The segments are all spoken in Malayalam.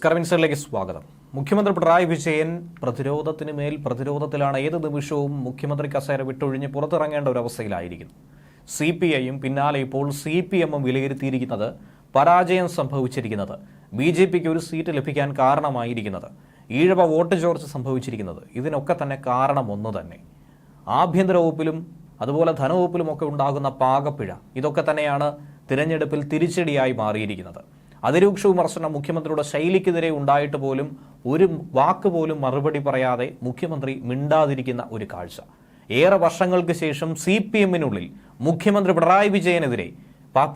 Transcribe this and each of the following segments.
സ്കർമിൻസറിലേക്ക് സ്വാഗതം. മുഖ്യമന്ത്രി പിണറായി വിജയൻ പ്രതിരോധത്തിന് മേൽ പ്രതിരോധത്തിലാണ് ഏത് നിമിഷവും മുഖ്യമന്ത്രി കസേര വിട്ടൊഴിഞ്ഞ് പുറത്തിറങ്ങേണ്ട ഒരു അവസ്ഥയിലായിരിക്കുന്നു. സി പി ഐയും പിന്നാലെ ഇപ്പോൾ സി പി എമ്മും വിലയിരുത്തിയിരിക്കുന്നത് പരാജയം സംഭവിച്ചിരിക്കുന്നത്. ബി ജെ പിക്ക് ഒരു സീറ്റ് ലഭിക്കാൻ കാരണമായിരിക്കുന്നത്. ഈഴവ വോട്ട് ചോർച്ച സംഭവിച്ചിരിക്കുന്നത്. ഇതിനൊക്കെ തന്നെ കാരണം ഒന്ന് തന്നെ. ആഭ്യന്തര വകുപ്പിലും അതുപോലെ ധനവകുപ്പിലും ഒക്കെ ഉണ്ടാകുന്ന പാകപ്പിഴ. ഇതൊക്കെ തന്നെയാണ് തിരഞ്ഞെടുപ്പിൽ തിരിച്ചടിയായി മാറിയിരിക്കുന്നത്. അതിരൂക്ഷ വിമർശനം മുഖ്യമന്ത്രിയുടെ ശൈലിക്കെതിരെ ഉണ്ടായിട്ട് പോലും ഒരു വാക്ക് പോലും മറുപടി പറയാതെ മുഖ്യമന്ത്രി മിണ്ടാതിരിക്കുന്ന ഒരു കാഴ്ച. ഏറെ വർഷങ്ങൾക്ക് ശേഷം സി പി എമ്മിനുള്ളിൽ മുഖ്യമന്ത്രി പിണറായി വിജയനെതിരെ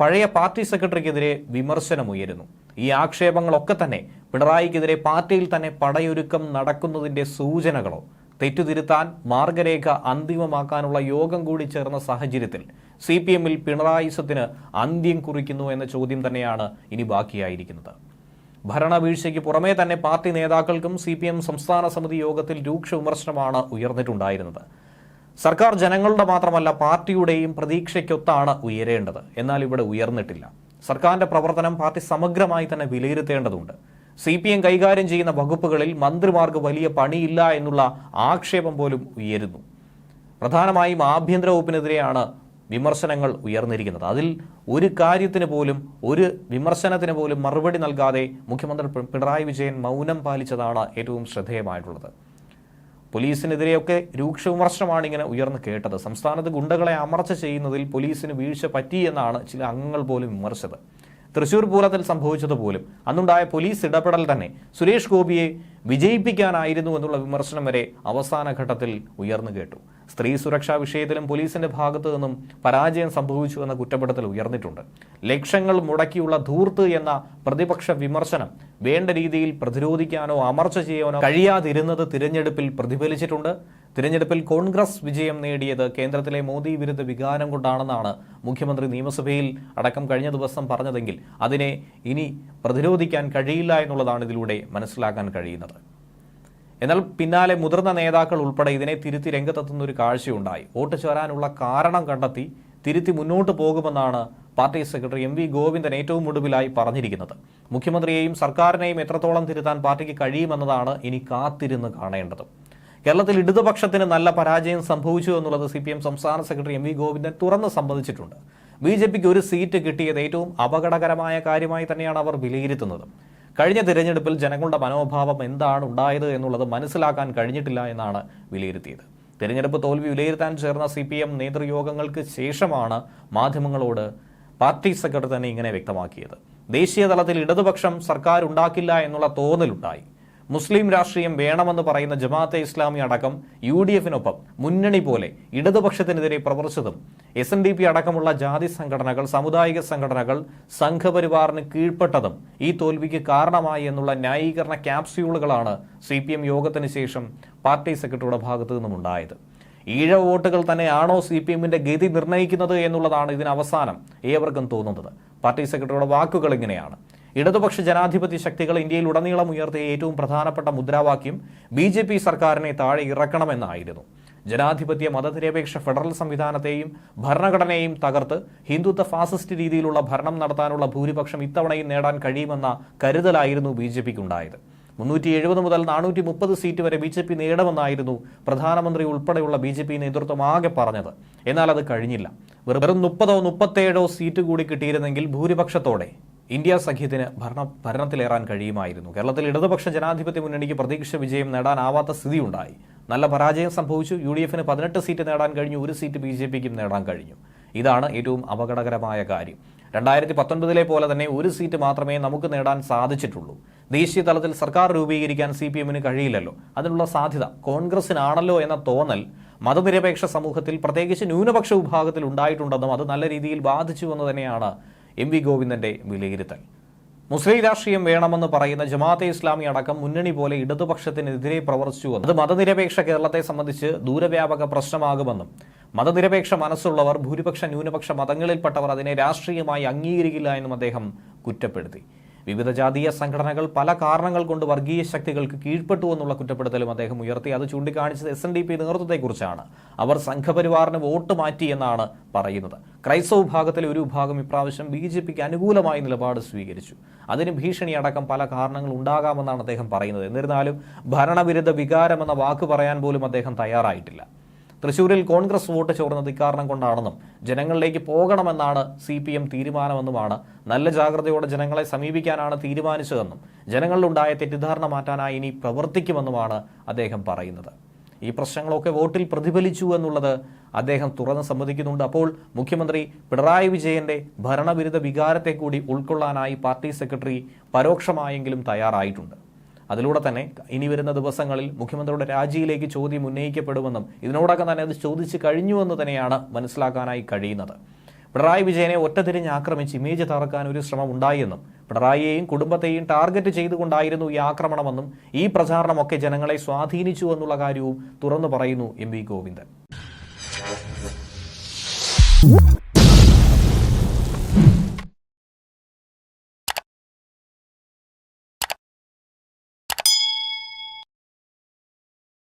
പഴയ പാർട്ടി സെക്രട്ടറിക്കെതിരെ വിമർശനമുയരുന്നു. ഈ ആക്ഷേപങ്ങളൊക്കെ തന്നെ പിണറായിക്കെതിരെ പാർട്ടിയിൽ തന്നെ പടയൊരുക്കം നടക്കുന്നതിന്റെ സൂചനകളോ തെറ്റുതിരുത്താൻ മാർഗരേഖ അന്തിമമാക്കാനുള്ള യോഗം കൂടി ചേർന്ന സാഹചര്യത്തിൽ സി പി എമ്മിൽ പിണറായിസത്തിന് അന്ത്യം കുറിക്കുന്നു എന്ന ചോദ്യം തന്നെയാണ് ഇനി ബാക്കിയായിരിക്കുന്നത്. ഭരണവീഴ്ചയ്ക്ക് പുറമേ തന്നെ പാർട്ടി നേതാക്കൾക്കും സി പി എം സംസ്ഥാന സമിതി യോഗത്തിൽ രൂക്ഷ വിമർശനമാണ് ഉയർന്നിട്ടുണ്ടായിരുന്നത്. സർക്കാർ ജനങ്ങളുടെ മാത്രമല്ല പാർട്ടിയുടെയും പ്രതീക്ഷയ്ക്കൊത്താണ് ഉയരേണ്ടത്. എന്നാൽ ഇവിടെ ഉയർന്നിട്ടില്ല. സർക്കാരിന്റെ പ്രവർത്തനം പാർട്ടി സമഗ്രമായി തന്നെ വിലയിരുത്തേണ്ടതുണ്ട്. സി പി എം കൈകാര്യം ചെയ്യുന്ന വകുപ്പുകളിൽ മന്ത്രിമാർക്ക് വലിയ പണിയില്ല എന്നുള്ള ആക്ഷേപം പോലും ഉയരുന്നു. പ്രധാനമായും ആഭ്യന്തര വകുപ്പിനെതിരെയാണ് വിമർശനങ്ങൾ ഉയർന്നിരിക്കുന്നത്. അതിൽ ഒരു കാര്യത്തിന് പോലും ഒരു വിമർശനത്തിന് പോലും മറുപടി നൽകാതെ മുഖ്യമന്ത്രി പിണറായി വിജയൻ മൗനം പാലിച്ചതാണ് ഏറ്റവും ശ്രദ്ധേയമായിട്ടുള്ളത്. പോലീസിനെതിരെയൊക്കെ രൂക്ഷ വിമർശനമാണ് ഇങ്ങനെ ഉയർന്നു കേട്ടത്. സംസ്ഥാനത്ത് ഗുണ്ടകളെ അമർച്ച ചെയ്യുന്നതിൽ പോലീസിന് വീഴ്ച പറ്റി എന്നാണ് ചില അംഗങ്ങൾ പോലും വിമർശിച്ചത്. തൃശൂർ പൂരത്തിൽ സംഭവിച്ചതുപോലും. അന്നുണ്ടായ പോലീസ് ഇടപെടൽ തന്നെ സുരേഷ് ഗോപിയെ വിജയിപ്പിക്കാനായിരുന്നു എന്നുള്ള വിമർശനം വരെ അവസാന ഘട്ടത്തിൽ ഉയർന്നു കേട്ടു. സ്ത്രീ സുരക്ഷാ വിഷയത്തിലും പോലീസിന്റെ ഭാഗത്തു നിന്നും പരാജയം സംഭവിച്ചു എന്ന കുറ്റപ്പെടുത്തൽ ഉയർന്നിട്ടുണ്ട്. ലക്ഷങ്ങൾ മുടക്കിയുള്ള ധൂർത്ത് എന്ന പ്രതിപക്ഷ വിമർശനം വേണ്ട രീതിയിൽ പ്രതിരോധിക്കാനോ അമർച്ച ചെയ്യാനോ കഴിയാതിരുന്നത് തിരഞ്ഞെടുപ്പിൽ പ്രതിഫലിച്ചിട്ടുണ്ട്. തിരഞ്ഞെടുപ്പിൽ കോൺഗ്രസ് വിജയം നേടിയത് കേന്ദ്രത്തിലെ മോദി വിരുദ്ധ വികാരം കൊണ്ടാണെന്നാണ് മുഖ്യമന്ത്രി നിയമസഭയിൽ അടക്കം കഴിഞ്ഞ ദിവസം പറഞ്ഞതെങ്കിൽ അതിനെ ഇനി പ്രതിരോധിക്കാൻ കഴിയില്ല എന്നുള്ളതാണ് ഇതിലൂടെ മനസ്സിലാക്കാൻ കഴിയുന്നത്. എന്നാൽ പിന്നാലെ മുതിർന്ന നേതാക്കൾ ഉൾപ്പെടെ ഇതിനെ തിരുത്തി രംഗത്തെത്തുന്ന ഒരു കാഴ്ചയുണ്ടായി. വോട്ട് ചേരാനുള്ള കാരണം കണ്ടെത്തി തിരുത്തി മുന്നോട്ട് പോകുമെന്നാണ് party secretary M V Govindan ഏറ്റവും ഒടുവിലായി പറഞ്ഞിരിക്കുന്നത്. മുഖ്യമന്ത്രിയെയും സർക്കാരിനെയും എത്രത്തോളം തിരുത്താൻ പാർട്ടിക്ക് കഴിയുമെന്നതാണ് ഇനി കാത്തിരുന്ന് കാണേണ്ടത്. കേരളത്തിൽ ഇടതുപക്ഷത്തിന് നല്ല പരാജയം സംഭവിച്ചു എന്നുള്ളത് സി പി എം സംസ്ഥാന സെക്രട്ടറി എം വി ഗോവിന്ദൻ തുറന്ന് സമ്മതിച്ചിട്ടുണ്ട് ബി ജെ പിക്ക് ഒരു സീറ്റ് കിട്ടിയത് ഏറ്റവും അപകടകരമായ കാര്യമായി തന്നെയാണ് അവർ വിലയിരുത്തുന്നത്. കഴിഞ്ഞ തിരഞ്ഞെടുപ്പിൽ ജനങ്ങളുടെ മനോഭാവം എന്താണ് ഉണ്ടായത് എന്നുള്ളത് മനസ്സിലാക്കാൻ കഴിഞ്ഞിട്ടില്ല എന്നാണ് വിലയിരുത്തിയത്. തിരഞ്ഞെടുപ്പ് തോൽവി വിലയിരുത്താൻ ചേർന്ന സി പി എം നേതൃയോഗങ്ങൾക്ക് ശേഷമാണ് മാധ്യമങ്ങളോട് പാർട്ടി സെക്രട്ടറി തന്നെ ഇങ്ങനെ വ്യക്തമാക്കിയത്. ദേശീയ തലത്തിൽ ഇടതുപക്ഷം സർക്കാർ ഉണ്ടാക്കില്ല എന്നുള്ള തോന്നലുണ്ടായി. മുസ്ലിം രാഷ്ട്രീയം വേണമെന്ന് പറയുന്ന ജമാഅത്തെ ഇസ്ലാമി അടക്കം യു ഡി എഫിനൊപ്പം മുന്നണി പോലെ ഇടതുപക്ഷത്തിനെതിരെ പ്രവർത്തിച്ചതും എസ് എൻ ഡി പി അടക്കമുള്ള ജാതി സംഘടനകൾ സാമുദായിക സംഘടനകൾ സംഘപരിവാറിന് കീഴ്പ്പെട്ടതും ഈ തോൽവിക്ക് കാരണമായി എന്നുള്ള ന്യായീകരണ ക്യാപ്സ്യൂളുകളാണ് സി പി എം യോഗത്തിന് ശേഷം പാർട്ടി സെക്രട്ടറിയുടെ ഭാഗത്തു നിന്നും ഉണ്ടായത്. ഈഴ വോട്ടുകൾ തന്നെയാണോ സി പി എമ്മിന്റെ ഗതി നിർണയിക്കുന്നത് എന്നുള്ളതാണ് ഇതിന് അവസാനം ഏവർക്കും തോന്നുന്നത്. പാർട്ടി സെക്രട്ടറിയുടെ വാക്കുകൾ ഇങ്ങനെയാണ്. ഇടതുപക്ഷ ജനാധിപത്യ ശക്തികൾ ഇന്ത്യയിൽ ഉടനീളം ഉയർത്തിയ ഏറ്റവും പ്രധാനപ്പെട്ട മുദ്രാവാക്യം ബി ജെ പി സർക്കാരിനെ താഴെ ഇറക്കണമെന്നായിരുന്നു. ജനാധിപത്യ മതനിരപേക്ഷ ഫെഡറൽ സംവിധാനത്തെയും ഭരണഘടനയെയും തകർത്ത് ഹിന്ദുത്വ ഫാസിസ്റ്റ് രീതിയിലുള്ള ഭരണം നടത്താനുള്ള ഭൂരിപക്ഷം ഇത്തവണയും നേടാൻ കഴിയുമെന്ന കരുതലായിരുന്നു ബി ജെ പിക്കുണ്ടായത്. മുന്നൂറ്റി എഴുപത് മുതൽ നാനൂറ്റി മുപ്പത് സീറ്റ് വരെ ബി ജെ പി നേടുമെന്നായിരുന്നു പ്രധാനമന്ത്രി ഉൾപ്പെടെയുള്ള ബി ജെ പി നേതൃത്വം ആകെ പറഞ്ഞത്. എന്നാൽ അത് കഴിഞ്ഞില്ല. വെറും മുപ്പതോ മുപ്പത്തേഴോ സീറ്റ് കൂടി കിട്ടിയിരുന്നെങ്കിൽ ഭൂരിപക്ഷത്തോടെ ഇന്ത്യ സഖ്യത്തിന് ഭരണ ഭരണത്തിലേറാൻ കഴിയുമായിരുന്നു. കേരളത്തിൽ ഇടതുപക്ഷ ജനാധിപത്യ മുന്നണിക്ക് പ്രതീക്ഷ വിജയം നേടാനാവാത്ത സ്ഥിതിയുണ്ടായി. നല്ല പരാജയം സംഭവിച്ചു. യു ഡി എഫിന് പതിനെട്ട് സീറ്റ് നേടാൻ കഴിഞ്ഞു. ഒരു സീറ്റ് ബി ജെ പിക്കും നേടാൻ കഴിഞ്ഞു. ഇതാണ് ഏറ്റവും അപകടകരമായ കാര്യം. രണ്ടായിരത്തി പത്തൊൻപതിലെ പോലെ തന്നെ ഒരു സീറ്റ് മാത്രമേ നമുക്ക് നേടാൻ സാധിച്ചിട്ടുള്ളൂ. ദേശീയ തലത്തിൽ സർക്കാർ രൂപീകരിക്കാൻ സി പി എമ്മിന് കഴിയില്ലല്ലോ. അതിനുള്ള സാധ്യത കോൺഗ്രസിനാണല്ലോ എന്ന തോന്നൽ മതനിരപേക്ഷ സമൂഹത്തിൽ പ്രത്യേകിച്ച് ന്യൂനപക്ഷ വിഭാഗത്തിൽ ഉണ്ടായിട്ടുണ്ടെന്നും അത് നല്ല രീതിയിൽ ബാധിച്ചു എന്ന് തന്നെയാണ് എം വി ഗോവിന്ദന്റെ വിലയിരുത്തൽ. മുസ്ലിം രാഷ്ട്രീയം വേണമെന്ന് പറയുന്ന ജമാഅത്തെ ഇസ്ലാമി അടക്കം മുന്നണി പോലെ ഇടതുപക്ഷത്തിനെതിരെ പ്രവർത്തിച്ചുവെന്നും അത് മതനിരപേക്ഷ കേരളത്തെ സംബന്ധിച്ച് ദൂരവ്യാപക പ്രശ്നമാകുമെന്നും മതനിരപേക്ഷ മനസ്സുള്ളവർ ഭൂരിപക്ഷ ന്യൂനപക്ഷ മതങ്ങളിൽപ്പെട്ടവർ അതിനെ രാഷ്ട്രീയമായി അംഗീകരിക്കില്ല എന്നും അദ്ദേഹം കുറ്റപ്പെടുത്തി. വിവിധ ജാതീയ സംഘടനകൾ പല കാരണങ്ങൾ കൊണ്ട് വർഗീയ ശക്തികൾക്ക് കീഴ്പ്പെട്ടു എന്നുള്ള കുറ്റപ്പെടുത്തലും അദ്ദേഹം ഉയർത്തി. അത് ചൂണ്ടിക്കാണിച്ചത് എസ് എൻ ഡി പി നേതൃത്വത്തെക്കുറിച്ചാണ്. അവർ സംഘപരിവാറിന് വോട്ട് മാറ്റി എന്നാണ് പറയുന്നത്. ക്രൈസ്തവ വിഭാഗത്തിലെ ഒരു വിഭാഗം ഇപ്രാവശ്യം ബി ജെ പിക്ക് അനുകൂലമായ നിലപാട് സ്വീകരിച്ചു. അതിന് ഭീഷണി അടക്കം പല കാരണങ്ങൾ ഉണ്ടാകാമെന്നാണ് അദ്ദേഹം പറയുന്നത്. എന്നിരുന്നാലും ഭരണവിരുദ്ധ വികാരം എന്ന വാക്ക് പറയാൻ പോലും അദ്ദേഹം തയ്യാറായിട്ടില്ല. തൃശൂരിൽ കോൺഗ്രസ് വോട്ട് ചോർന്നത് ഇക്കാരണം കൊണ്ടാണെന്നും ജനങ്ങളിലേക്ക് പോകണമെന്നാണ് സി പി എം തീരുമാനമെന്നുമാണ് നല്ല ജാഗ്രതയോടെ ജനങ്ങളെ സമീപിക്കാനാണ് തീരുമാനിച്ചതെന്നും ജനങ്ങളിലുണ്ടായ തെറ്റിദ്ധാരണ മാറ്റാനായി ഇനി പ്രവർത്തിക്കുമെന്നുമാണ് അദ്ദേഹം പറയുന്നത്. ഈ പ്രശ്നങ്ങളൊക്കെ വോട്ടിൽ പ്രതിഫലിച്ചു എന്നുള്ളത് അദ്ദേഹം തുറന്ന് സമ്മതിക്കുന്നുണ്ട്. അപ്പോൾ മുഖ്യമന്ത്രി പിണറായി വിജയന്റെ ഭരണവിരുദ്ധ വികാരത്തെ കൂടി ഉൾക്കൊള്ളാനായി പാർട്ടി സെക്രട്ടറി പരോക്ഷമായെങ്കിലും തയ്യാറായിട്ടുണ്ട്. അതിലൂടെ തന്നെ ഇനി വരുന്ന ദിവസങ്ങളിൽ മുഖ്യമന്ത്രിയുടെ രാജിയിലേക്ക് ചോദ്യം ഉന്നയിക്കപ്പെടുമെന്നും ഇതിനോടൊക്കെ തന്നെ അത് ചോദിച്ചു കഴിഞ്ഞുവെന്ന് തന്നെയാണ് മനസ്സിലാക്കാനായി കഴിയുന്നത്. പിണറായി വിജയനെ ഒറ്റതിരിഞ്ഞ് ആക്രമിച്ച് ഇമേജ് തകർക്കാൻ ഒരു ശ്രമം ഉണ്ടായെന്നും പിണറായിയെയും കുടുംബത്തെയും ടാർഗറ്റ് ചെയ്തുകൊണ്ടായിരുന്നു ഈ ആക്രമണമെന്നും ഈ പ്രചാരണമൊക്കെ ജനങ്ങളെ സ്വാധീനിച്ചു എന്നുള്ള കാര്യവും തുറന്നു പറയുന്നു എം വി ഗോവിന്ദൻ.